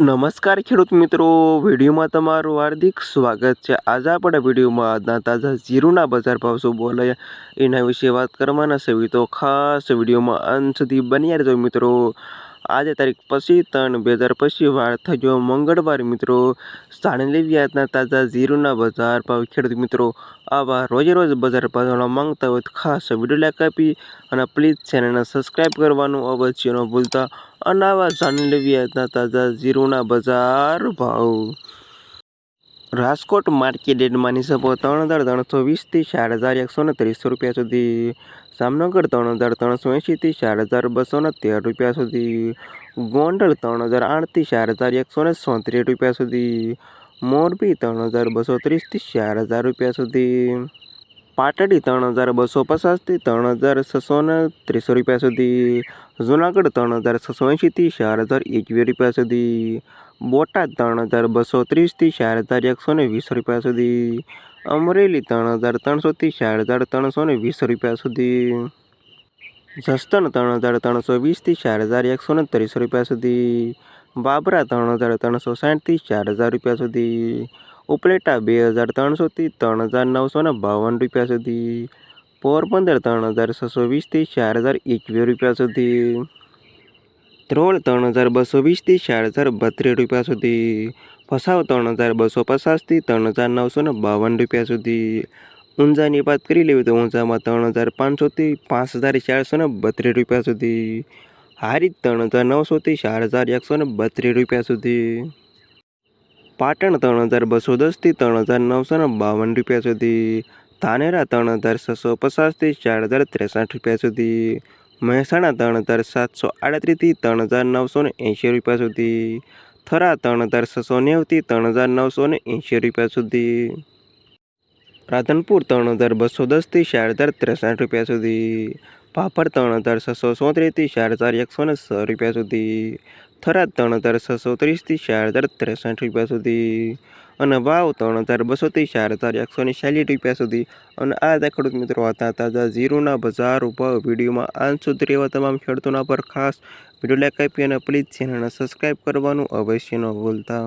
નમસ્કાર ખેડૂત મિત્રો. વિડીયોમાં તમારું હાર્દિક સ્વાગત છે. આજે આપણે વિડીયોમાં આજના તાજા જીરુના બજાર ભાવ શું બોલાય એના વિશે વાત કરવાના છે. તો ખાસ વિડીયોમાં અંત સુધી બન્યા રહેજો મિત્રો. આજે તારીખ પછી ત્રણ બે હજાર પછી વાર થયો મંગળવાર મિત્રો. જાણી લેવી આજના તાજા જીરુના બજાર ભાવ ખેડૂત મિત્રો. આવા રોજે રોજ બજાર ભાવ માંગતા હોય ખાસ વીડિયો લાઈક આપી અને પ્લીઝ ચેનલને સબસ્ક્રાઈબ કરવાનું અવશ્ય ન ભૂલતા. અને આવા જાણી લેવી તાજા જીરુના બજાર ભાવ. રાજકોટ માર્કેટ રેટમાં નિસબો ત્રણ હજાર ત્રણસો વીસથી ચાર હજાર એકસો ને ત્રીસો રૂપિયા સુધી. જામનગર ત્રણ હજાર ત્રણસો એંશીથી ચાર હજાર બસો ને તેર રૂપિયા સુધી. ગોંડલ ત્રણ હજાર આઠથી ચાર હજાર એકસો ને સોત્રીસ રૂપિયા સુધી. મોરબી ત્રણ હજાર બસો ત્રીસથી ચાર હજાર રૂપિયા સુધી. પાટડી ત્રણ હજાર બસો પચાસથી ત્રણ હજાર છસો ને ત્રીસો રૂપિયા સુધી. જુનાગઢ ત્રણ હજાર છસો એંશીથી ચાર હજાર એકવીસ રૂપિયા સુધી. બોટાદ ત્રણ હજાર બસો ત્રીસથી ચાર હજાર એકસો ને વીસ રૂપિયા સુધી. અમરેલી ત્રણ હજાર ત્રણસોથી ચાર હજાર ત્રણસો ને વીસ રૂપિયા સુધી. જસદણ ત્રણ હજાર ત્રણસો વીસથી ચાર હજાર એકસો ને ત્રીસ રૂપિયા સુધી. બાબરા ત્રણ હજાર ત્રણસો સાઠથી ચાર હજાર રૂપિયા સુધી. ઉપલેટા બે હજાર ત્રણસોથી ત્રણ હજાર નવસો ને બાવન રૂપિયા સુધી. પોરબંદર ત્રણ હજાર છસો વીસથી ચાર હજાર એકવીસ રૂપિયા સુધી. ત્રોળ ત્રણ હજાર બસો વીસથી ચાર હજાર બત્રીસ રૂપિયા સુધી. ભસાવ ત્રણ હજાર બસો પચાસથી ત્રણ હજાર નવસો ને બાવન રૂપિયા સુધી. ઊંઝાની વાત કરી લેવી તો ઊંઝામાં ત્રણ હજાર પાંચસોથી પાંચ હજાર ચારસો ને બત્રીસ રૂપિયા સુધી. હારીજ ત્રણ હજાર નવસોથી ચાર હજાર એકસો ને બત્રીસ રૂપિયા સુધી. પાટણ ત્રણ હજાર બસો દસથી ત્રણ હજાર નવસો ને બાવન રૂપિયા સુધી. ધાનેરા ત્રણ હજાર છસો પચાસથી ચાર હજાર ત્રેસઠ રૂપિયા સુધી. મહેસાણા ત્રણ હજાર સાતસો આડત્રીસથી ત્રણ હજાર નવસો ને એંશી રૂપિયા સુધી. થરા ત્રણ હજાર છસો નેવથી ત્રણ હજાર નવસો ને એંશી રૂપિયા સુધી. રાધનપુર ત્રણ હજાર બસો દસથી ચાર હજાર ત્રેસઠ રૂપિયા સુધી. પાપડ ત્રણ હજાર છસો સોત્રીસથી ચાર હજાર એકસો ને છ રૂપિયા સુધી. થરાદ ત્રણ હજાર છસો ત્રીસથી ચાર હજાર ત્રેસઠ રૂપિયા સુધી. અને વાવ ત્રણ હજાર બસોથી ચાર હજાર એકસો ને ચાલીસ રૂપિયા સુધી. અને આ હતા ખેડૂત મિત્રો હતા તાજા ઝીરોના બજાર ઉપર વિડીયોમાં આંત સુધી રહેવા તમામ ખેડૂતોના પર ખાસ વીડિયો લાઈક આપી અને પ્લીઝ ચેનલને સબસ્ક્રાઈબ કરવાનું અવશ્ય ન ભૂલતા.